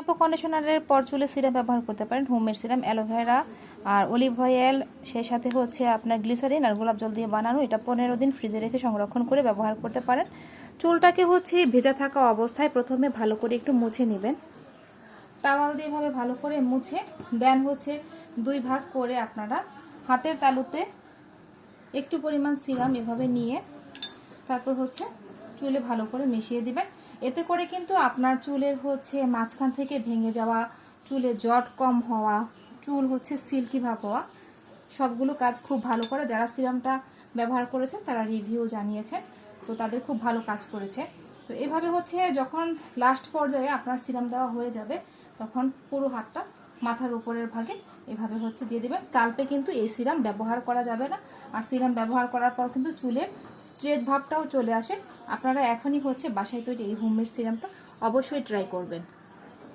Shampoo কন্ডিশনারের পর চুলে serum ব্যবহার করতে পারেন হোমের সিরাম অ্যালোভেরা আর অলিভ অয়েল সেই সাথে হচ্ছে আপনার গ্লিসারিন আর গোলাপ জল দিয়ে বানানো। এটা পনেরো দিন ফ্রিজে রেখে সংরক্ষণ করে ব্যবহার করতে পারেন। চুলটাকে হচ্ছে ভেজা থাকা অবস্থায় প্রথমে ভালো করে একটু মুছে নেবেন। টাওয়াল দিয়ে এভাবে ভালো করে মুছে দেন হচ্ছে দুই ভাগ করে আপনারা হাতের তালুতে একটু পরিমাণ সিরাম এভাবে নিয়ে তারপর হচ্ছে চুলে ভালো করে মিশিয়ে দিবেন। এতে করে কিন্তু আপনার চুলের হচ্ছে মাঝখান থেকে ভেঙে যাওয়া চুলে জট কম হওয়া, চুল হচ্ছে সিল্কি ভাব হওয়া, সবগুলো কাজ খুব ভালো করে যারা সিরামটা ব্যবহার করেছেন তারা রিভিউ জানিয়েছেন। তো তাদের খুব ভালো কাজ করেছে। তো এভাবে হচ্ছে যখন লাস্ট পর্যায়ে আপনার সিরাম দেওয়া হয়ে যাবে, তখন পুরো হাতটা মাথার উপরের ভাগে এভাবে হচ্ছে দিয়ে দেবেন। স্কাল্পে কিন্তু এই সিরাম ব্যবহার করা যাবে না। আর সিরাম ব্যবহার করার পর কিন্তু চুলের স্ট্রেট ভাবটাও চলে আসে। আপনারা এখনই হচ্ছে বাসায় তৈরি এই হোমমেড সিরামটা অবশ্যই ট্রাই করবেন।